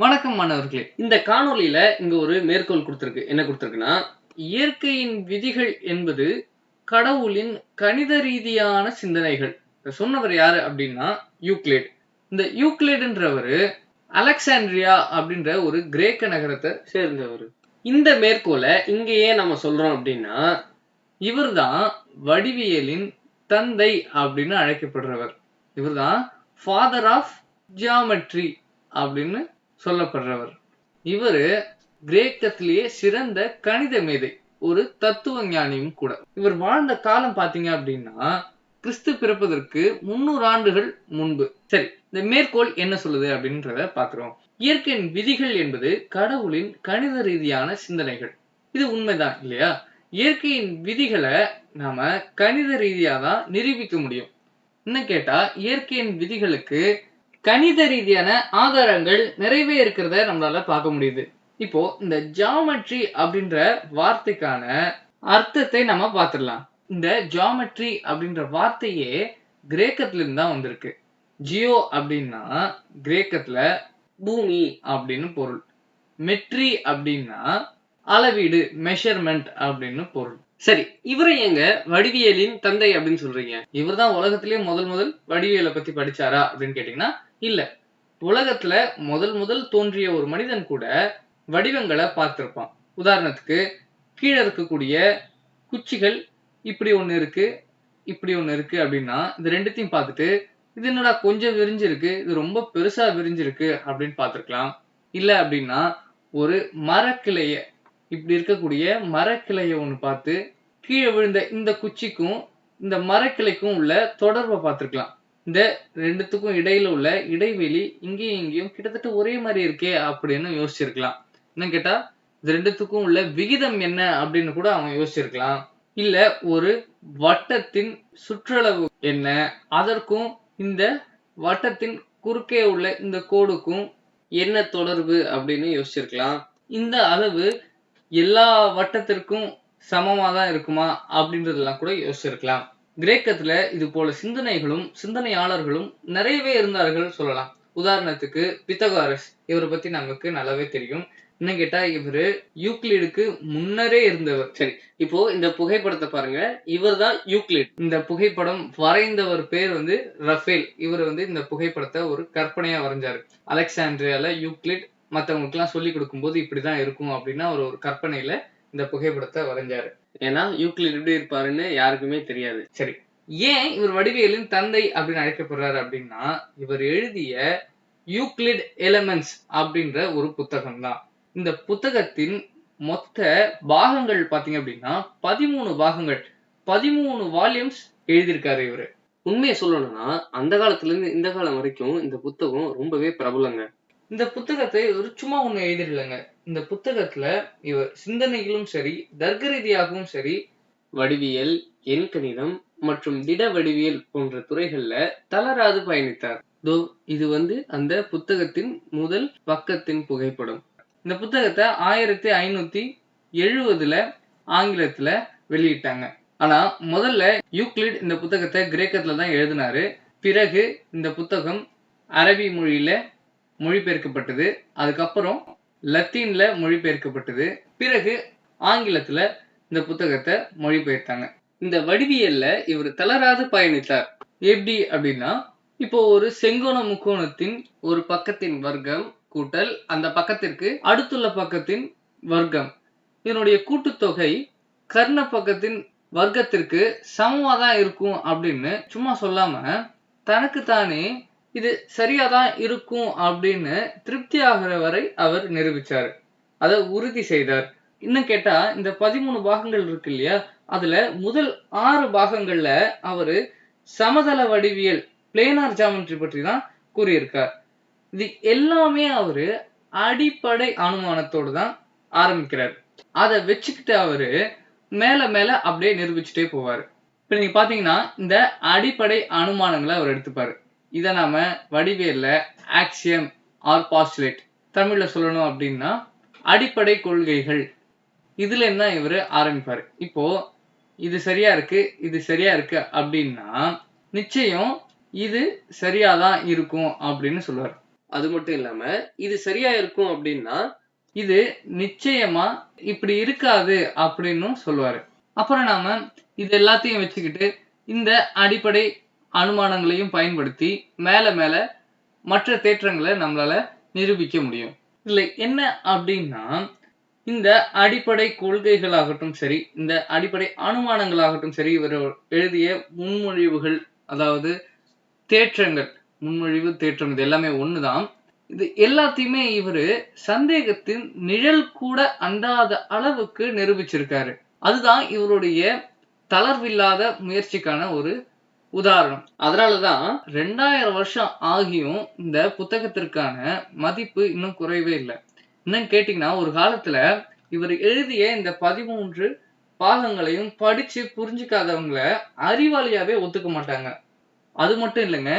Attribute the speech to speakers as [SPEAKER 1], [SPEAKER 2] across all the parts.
[SPEAKER 1] வணக்கம் மாணவர்களே. இந்த காணொளியில இங்க ஒரு மேற்கோள் கொடுத்துருக்கு. என்ன கொடுத்துருக்குன்னா இயற்கையின் விதிகள் என்பது கடவுளின் கணித ரீதியான சிந்தனைகள். சொன்னவர் யாரு அப்படின்னா யூக்லேட் இந்த யூக்லேடுன்றவர் அலெக்சாண்ட்ரியா அப்படின்ற ஒரு கிரேக்க நகரத்தை சேர்ந்தவர். இந்த மேற்கோளை இங்கேயே நம்ம சொல்றோம் அப்படின்னா இவர்தான் வடிவியலின் தந்தை அப்படின்னு அழைக்கப்படுறவர். இவர்தான் ஃபாதர் ஆஃப் ஜியாமெட்ரி அப்படின்னு சொல்லப்படுறவர். இவரு கிரேக்கத்திலேயே சிறந்த கணித மேதை ஒரு தத்துவ ஞானியும் கூட. இவர் வாழ்ந்த காலம் பாத்தீங்க அப்படின்னா கிறிஸ்து பிறப்பதற்கு முன்னூறு ஆண்டுகள் முன்பு. சரி இந்த மேற்கோள் என்ன சொல்லுது அப்படின்றத பாக்குறோம் இயற்கையின் விதிகள் என்பது கடவுளின் கணித ரீதியான சிந்தனைகள். இது உண்மைதான் இல்லையா? இயற்கையின் விதிகளை நாம கணித ரீதியா தான் நிரூபிக்க முடியும். என்ன கேட்டா இயற்கையின் விதிகளுக்கு கணித ரீதியான ஆதாரங்கள் நிறையவே இருக்கிறத நம்மளால பார்க்க முடியுது. இப்போ இந்த ஜாமெட்ரி அப்படின்ற வார்த்தைக்கான அர்த்தத்தை நம்ம பார்த்துடலாம். இந்த ஜாமெட்ரி அப்படின்ற வார்த்தையே கிரேக்கத்திலிருந்து தான் வந்திருக்கு. ஜியோ அப்படின்னா கிரேக்கத்துல பூமி அப்படின்னு பொருள். மெட்ரி அப்படின்னா அளவீடு மெஷர்மெண்ட் அப்படின்னு பொருள். சரி இவரை எங்க வடிவியலின் தந்தை அப்படின்னு சொல்றீங்க? இவர் தான் உலகத்திலேயே முதல் முதல் வடிவியலை பத்தி படிச்சாரா அப்படின்னு கேட்டீங்கன்னா இல்ல. உலகத்துல முதல் முதல் தோன்றிய ஒரு மனிதன் கூட வடிவங்களை பார்த்திருப்பான். உதாரணத்துக்கு கீழே இருக்கக்கூடிய குச்சிகள் இப்படி ஒன்று இருக்கு இப்படி ஒன்று இருக்கு அப்படின்னா இது ரெண்டுத்தையும் பார்த்துட்டு இது என்னடா கொஞ்சம் விரிஞ்சிருக்கு இது ரொம்ப பெருசா விரிஞ்சிருக்கு அப்படின்னு பார்த்திருக்கலாம். இல்ல அப்படின்னா ஒரு மரக்கிளைய இப்படி இருக்கக்கூடிய மரக்கிளையை ஒன்று பார்த்து கீழே விழுந்த இந்த குச்சிக்கும் இந்த மரக்கிளைக்கும் உள்ள தொடர்பை பார்த்துருக்கலாம். இந்த ரெண்டுத்துக்கும் இடையில உள்ள இடைவெளி இங்கேயும் இங்கேயும் கிட்டத்தட்ட ஒரே மாதிரி இருக்கே அப்படின்னு யோசிச்சிருக்கலாம். என்ன கேட்டா இது ரெண்டுத்துக்கும் உள்ள விகிதம் என்ன அப்படின்னு கூட அவன் யோசிச்சிருக்கலாம். இல்ல ஒரு வட்டத்தின் சுற்றளவு என்ன? அதற்கும் இந்த வட்டத்தின் குறுக்கே உள்ள இந்த கோடுக்கும் என்ன தொடர்பு அப்படின்னு யோசிச்சிருக்கலாம். இந்த அளவு எல்லா வட்டத்திற்கும் சமமா தான் இருக்குமா அப்படின்றதெல்லாம் கூட யோசிச்சிருக்கலாம். கிரேக்கத்துல இது போல சிந்தனைகளும் சிந்தனையாளர்களும் நிறையவே இருந்தார்கள் சொல்லலாம். உதாரணத்துக்கு பித்தகாரஸ் இவரை பத்தி நமக்கு நல்லாவே தெரியும். என்ன கேட்டா இவரு யூக்ளிடுக்கு முன்னரே இருந்தவர். சரி இப்போ இந்த புகைப்படத்தை பாருங்க. இவர் தான் யூக்ளிட். இந்த புகைப்படம் வரைந்தவர் பேர் வந்து ரஃபேல். இவர் வந்து இந்த புகைப்படத்தை ஒரு கற்பனையா வரைஞ்சாரு. அலெக்சாண்ட்ரியால யூக்ளிட் மத்தவங்களுக்கு எல்லாம் சொல்லி கொடுக்கும்போது இப்படிதான் இருக்கும் அப்படின்னு அவர் ஒரு கற்பனையில இந்த புகைப்படத்தை வரைஞ்சாரு. ஏன்னா யூக்ளிட் எப்படி இருப்பாருன்னு யாருக்குமே தெரியாது. சரி. ஏன் இவர் வடிவியலின் தந்தை அப்படின்னு அழைக்கப்படுறாரு அப்படின்னா இவர் எழுதிய யூக்ளிட் எலமெண்ட்ஸ் அப்படின்ற ஒரு புத்தகம் தான் இந்த புத்தகத்தின் மொத்த பாகங்கள் பாத்தீங்க அப்படின்னா பதிமூணு பாகங்கள். பதிமூணு வால்யூம்ஸ் எழுதியிருக்காரு இவரு. உண்மையை சொல்லணும்னா அந்த காலத்துல இருந்து இந்த காலம் வரைக்கும் இந்த புத்தகம் ரொம்பவே பிரபலங்க. இந்த புத்தகத்தை ஒரு சும்மா ஒண்ணு எழுதிடலங்க இந்த புத்தகத்துல இவர் சிந்தனைகளும் சரி தர்க்க ரீதியாகவும் சரி வடிவியல் எண்கணிதம் மற்றும் திட வடிவியல் போன்ற துறைகள்ல தளராது பயணித்தார். தோ இது வந்து அந்த புத்தகத்தின் முதல் பக்கத்தின் புகைப்படம். இந்த புத்தகத்தை ஆயிரத்தி ஐநூத்தி எழுவதுல ஆங்கிலத்துல வெளியிட்டாங்க. ஆனா முதல்ல யூக்ளிட் இந்த புத்தகத்தை கிரேக்கத்துல தான் எழுதினாரு. பிறகு இந்த புத்தகம் அரபி மொழியில மொழிபெயர்க்கப்பட்டது. அதுக்கப்புறம் லத்தீன்ல மொழிபெயர்க்கப்பட்டது. பிறகு ஆங்கிலத்துல இந்த புத்தகத்தை மொழிபெயர்த்தாங்க. இந்த வடிவியல்ல இவர் தளராது பயணித்தார். எப்படி அப்படின்னா இப்போ ஒரு செங்கோண முக்கோணத்தின் ஒரு பக்கத்தின் வர்க்கம் கூட்டல் அந்த பக்கத்திற்கு அடுத்துள்ள பக்கத்தின் வர்க்கம். இதனுடைய கூட்டுத்தொகை கர்ண பக்கத்தின் வர்க்கத்திற்கு சமமாக தான் இருக்கும் அப்படின்னு சும்மா சொல்லாம தனக்கு தானே இது சரியாதான் இருக்கும் அப்படின்னு திருப்தி ஆகிற வரை அவர் நிரூபிச்சாரு. அதை உறுதி செய்தார். இன்னும் கேட்டா இந்த பதிமூணு பாகங்கள் இருக்கு இல்லையா? அதுல முதல் ஆறு பாகங்கள்ல அவரு சமதள வடிவியல் பிளேனார் ஜாமெட்ரி பற்றி தான் கூறியிருக்கார். இது எல்லாமே அவரு அடிப்படை அனுமானத்தோடு தான் ஆரம்பிக்கிறார். அதை வச்சுக்கிட்டு அவரு மேல மேல அப்படியே நிரூபிச்சுட்டே போவாரு. இப்ப நீங்க பாத்தீங்கன்னா இந்த அடிப்படை அனுமானங்களை அவர் எடுத்துப்பாரு. இதை நாம வடிவேல்ல ஆக்சியம் ஆர் பாஸ்டுலேட் தமிழ்ல சொல்லணும் அப்படின்னா அடிப்படை கொள்கைகள். இதுல என்ன இவரு ஆரம்பிப்பாரு? இப்போ இது சரியா இருக்கு இது சரியா இருக்கு அப்படின்னா நிச்சயம் இது சரியாதான் இருக்கும் அப்படின்னு சொல்லுவார். அது மட்டும் இல்லாம இது சரியா இருக்கும் அப்படின்னா இது நிச்சயமா இப்படி இருக்காது அப்படின்னும் சொல்லுவாரு. அப்புறம் நாம இது எல்லாத்தையும் வச்சுக்கிட்டு இந்த அடிப்படை அனுமானங்களையும் பயன்படுத்தி மேல மேல மற்ற தேற்றங்களை நம்மளால நிரூபிக்க முடியும். இல்லை என்ன அப்படின்னா இந்த அடிப்படை கொள்கைகளாகட்டும் சரி இந்த அடிப்படை அனுமானங்களாகட்டும் சரி இவர் எழுதிய முன்மொழிவுகள் அதாவது தேற்றங்கள் முன்மொழிவு தேற்றம் இது எல்லாமே ஒண்ணுதான். இது எல்லாத்தையுமே இவரு சந்தேகத்தின் நிழல் கூட அண்டாத அளவுக்கு நிரூபிச்சிருக்காரு. அதுதான் இவருடைய தளர்வில்லாத முயற்சிக்கான ஒரு உதாரணம். அதனாலதான் ரெண்டாயிரம் வருஷம் ஆகியும் இந்த புத்தகத்திற்கான மதிப்பு இன்னும் குறையவே இல்லை. இன்னும் கேட்டீங்கன்னா ஒரு காலத்துல இவர் எழுதிய இந்த பதிமூன்று பாகங்களையும் படிச்சு புரிஞ்சுக்காதவங்கள அறிவாளியாவே ஒத்துக்க மாட்டாங்க. அது மட்டும் இல்லைங்க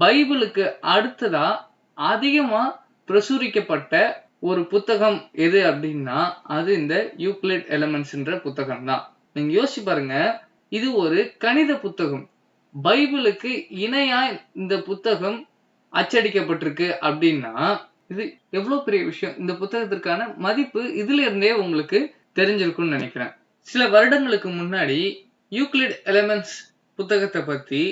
[SPEAKER 1] பைபிளுக்கு அடுத்ததா அதிகமா பிரசுரிக்கப்பட்ட ஒரு புத்தகம் எது அப்படின்னா அது இந்த யூக்ளிட் எலமெண்ட்ஸ்ன்ற புத்தகம் தான் நீங்க யோசிச்சு பாருங்க இது ஒரு கணித புத்தகம். பைபிளுக்கு இணையா இந்த புத்தகம் அச்சடிக்கப்பட்டிருக்கு அப்படின்னா இது எவ்வளவு பெரிய விஷயம்? இந்த புத்தகத்திற்கான மதிப்பு இதுல இருந்தே உங்களுக்கு தெரிஞ்சிருக்கும்னு நினைக்கிறேன். சில வருடங்களுக்கு முன்னாடி யூக்ளிட் எலமெண்ட்ஸ் புத்தகத்தை பத்தி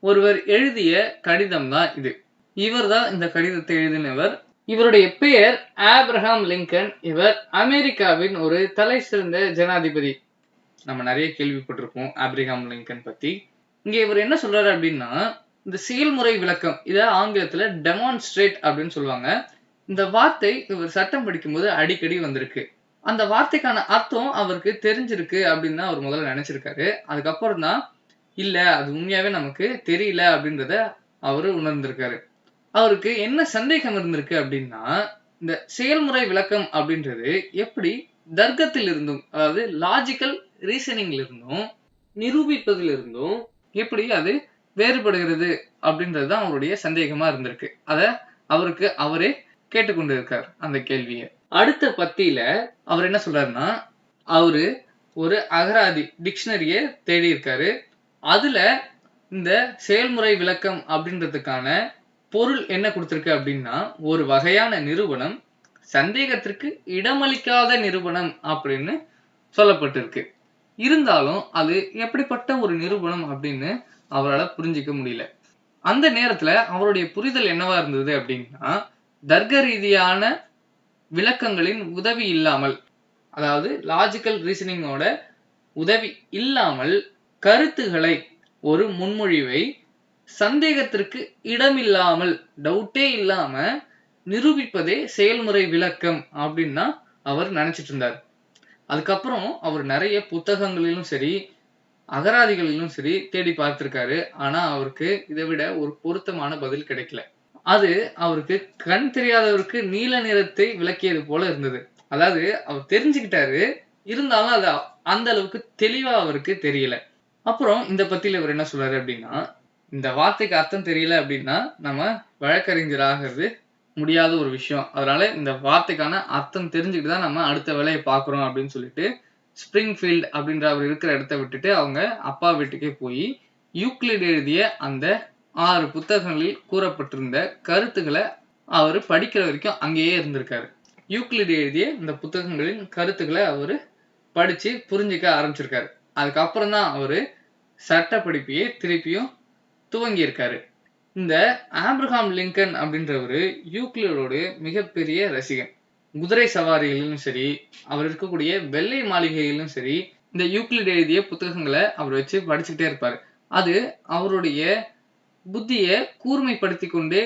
[SPEAKER 1] ஒருவர் எழுதிய கடிதம் தான் இது. இவர் தான் இந்த கடிதத்தை எழுதினவர். இவருடைய பெயர் ஆப்ரஹாம் லிங்கன். இவர் அமெரிக்காவின் ஒரு தலை சிறந்த ஜனாதிபதி. நம்ம நிறைய கேள்விப்பட்டிருப்போம் ஆப்ரஹாம் லிங்கன் பத்தி. இங்க இவர் என்ன சொல்றாரு அப்படின்னா இந்த செயல்முறை விளக்கம் இதை ஆங்கிலத்துல டெமான்ஸ்ட்ரேட் அப்படின்னு சொல்லுவாங்க. இந்த வார்த்தை இவர் சட்டம் படிக்கும்போது அடிக்கடி வந்திருக்கு. அந்த வார்த்தைக்கான அர்த்தம் அவருக்கு தெரிஞ்சிருக்கு அப்படின்னு தான் அவர் முதல்ல நினைச்சிருக்காரு. அதுக்கப்புறம் தான் இல்ல அது உண்மையாவே நமக்கு தெரியல அப்படின்றத அவரு உணர்ந்திருக்காரு. அவருக்கு என்ன சந்தேகம் இருந்திருக்கு அப்படின்னா இந்த செயல்முறை விளக்கம் அப்படின்றது எப்படி தர்க்கத்தில் இருந்தும் அதாவது லாஜிக்கல் ரீசனிங்ல இருந்தும் நிரூபிப்பதிலிருந்தும் எப்படி அது வேறுபடுகிறது அப்படின்றது தான் அவருடைய சந்தேகமா இருந்திருக்கு. அத அவருக்கு அவரே கேட்டுக்கொண்டிருக்கார் அந்த கேள்வியை. அடுத்த பத்தியில அவர் என்ன சொல்றாருன்னா அவரு ஒரு அகராதி டிக்ஷனரியை தேடி இருக்காரு அதுல இந்த செயல்முறை விளக்கம் அப்படின்றதுக்கான பொருள் என்ன கொடுத்துருக்கு அப்படின்னா ஒரு வகையான நிறுவனம் சந்தேகத்திற்கு இடமளிக்காத நிறுவனம் அப்படின்னு சொல்லப்பட்டிருக்கு. இருந்தாலும் அது எப்படிப்பட்ட ஒரு நிறுவனம் அப்படின்னு அவரால் புரிஞ்சிக்க முடியல. அந்த நேரத்துல அவருடைய புரிதல் என்னவா இருந்தது அப்படின்னா தர்க்க ரீதியான விளக்கங்களின் உதவி இல்லாமல் அதாவது லாஜிக்கல் ரீசனிங்கோட உதவி இல்லாமல் கருத்துகளை ஒரு முன்மொழிவை சந்தேகத்திற்கு இடமில்லாமல் டவுட்டே இல்லாம நிரூபிப்பதே செயல்முறை விளக்கம் அப்படின்னா அவர் நினைச்சிட்டு இருந்தார். அதுக்கப்புறம் அவர் நிறைய புத்தகங்களிலும் சரி அகராதிகளிலும் சரி தேடி பார்த்திருக்காரு. ஆனா அவருக்கு இதை விட ஒரு பொருத்தமான பதில் கிடைக்கல. அது அவருக்கு கண் தெரியாதவருக்கு நீல நிறத்தை விளக்கியது போல இருந்தது. அதாவது அவர் தெரிஞ்சுக்கிட்டாரு. இருந்தாலும் அது அந்த அளவுக்கு தெளிவா அவருக்கு தெரியல. அப்புறம் இந்த பத்தியில இவர் என்ன சொல்றாரு அப்படின்னா இந்த வார்த்தைக்கு அர்த்தம் தெரியல அப்படின்னா நம்ம வழக்கறிஞராகிறது முடியாத ஒரு விஷயம். அதனால இந்த வார்த்தைக்கான அர்த்தம் தெரிஞ்சுக்கிட்டு தான் நம்ம அடுத்த வேலையை பார்க்குறோம் அப்படின்னு சொல்லிட்டு ஸ்ப்ரிங்ஃபீல்ட் அப்படின்ற அவர் இருக்கிற இடத்த விட்டுட்டு அவங்க அப்பா வீட்டுக்கே போய் யூக்ளிட் எழுதிய அந்த ஆறு புத்தகங்களில் கூறப்பட்டிருந்த கருத்துக்களை அவர் படிக்கிற வரைக்கும் அங்கேயே இருந்திருக்காரு. யூக்ளிட் எழுதிய இந்த புத்தகங்களின் கருத்துக்களை அவர் படித்து புரிஞ்சுக்க ஆரம்பிச்சிருக்காரு. அதுக்கப்புறம் தான் அவர் சட்ட படிப்பையே திருப்பியும் துவங்கியிருக்காரு. இந்த ஆப்ரஹாம் லிங்கன் அப்படின்றவரு யூக்ளிடோட மிகப்பெரிய ரசிகன். குதிரை சவாரிகளிலும் சரி அவர் இருக்கக்கூடிய வெள்ளை மாளிகையிலும் சரி இந்த யூக்ளிட் எழுதிய புத்தகங்களை அவர் வச்சு படிச்சுக்கிட்டே இருப்பார். அது அவருடைய புத்தியை கூர்மைப்படுத்தி கொண்டே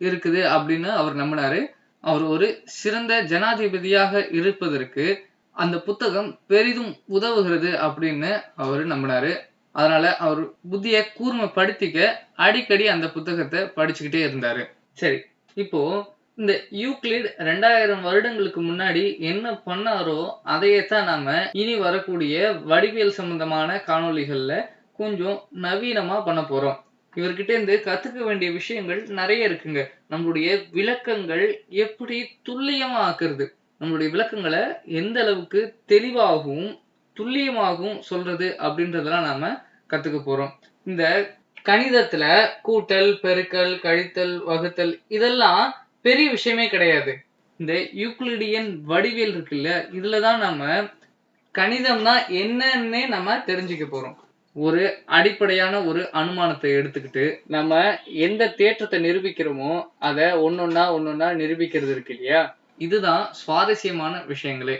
[SPEAKER 1] இருக்குது அப்படின்னு அவர் நம்பினாரு. அவர் ஒரு சிறந்த ஜனாதிபதியாக இருப்பதற்கு அந்த புத்தகம் பெரிதும் உதவுகிறது அப்படின்னு அவர் நம்பினாரு. அதனால அவர் புத்தியை கூர்மைப்படுத்திக்க அடிக்கடி அந்த புத்தகத்தை படிச்சுக்கிட்டே இருந்தாரு. சரி இப்போ இந்த யூக்ளிட் ரெண்டாயிரம் வருடங்களுக்கு முன்னாடி என்ன பண்ணாரோ அதையே தான் நாம இனி வரக்கூடிய வடிவியல் சம்பந்தமான காணொளிகள்ல கொஞ்சம் நவீனமா பண்ண போறோம். இவர்கிட்ட இருந்து கத்துக்க வேண்டிய விஷயங்கள் நிறைய இருக்குங்க. நம்மளுடைய விளக்கங்கள் எப்படி துல்லியமா ஆக்குறது நம்மளுடைய விளக்கங்களை எந்த அளவுக்கு தெளிவாகவும் துல்லியமாகவும் சொல்றது அப்படின்றதெல்லாம் நாம கத்துக்க போறோம். இந்த கணிதத்துல கூட்டல் பெருக்கல் கழித்தல் வகுத்தல் இதெல்லாம் பெரிய விஷயமே கிடையாது. இந்த யூக்ளிடியன் வடிவியல் இருக்குல்ல இதில் தான் நம்ம கணிதம்னா என்னன்னே நம்ம தெரிஞ்சுக்க போறோம். ஒரு அடிப்படையான ஒரு அனுமானத்தை எடுத்துக்கிட்டு நம்ம எந்த தேற்றத்தை நிரூபிக்கிறோமோ அதை ஒன்னொன்னா ஒன்னொன்னா நிரூபிக்கிறது இருக்கு இல்லையா? இதுதான் சுவாரஸ்யமான விஷயங்களே.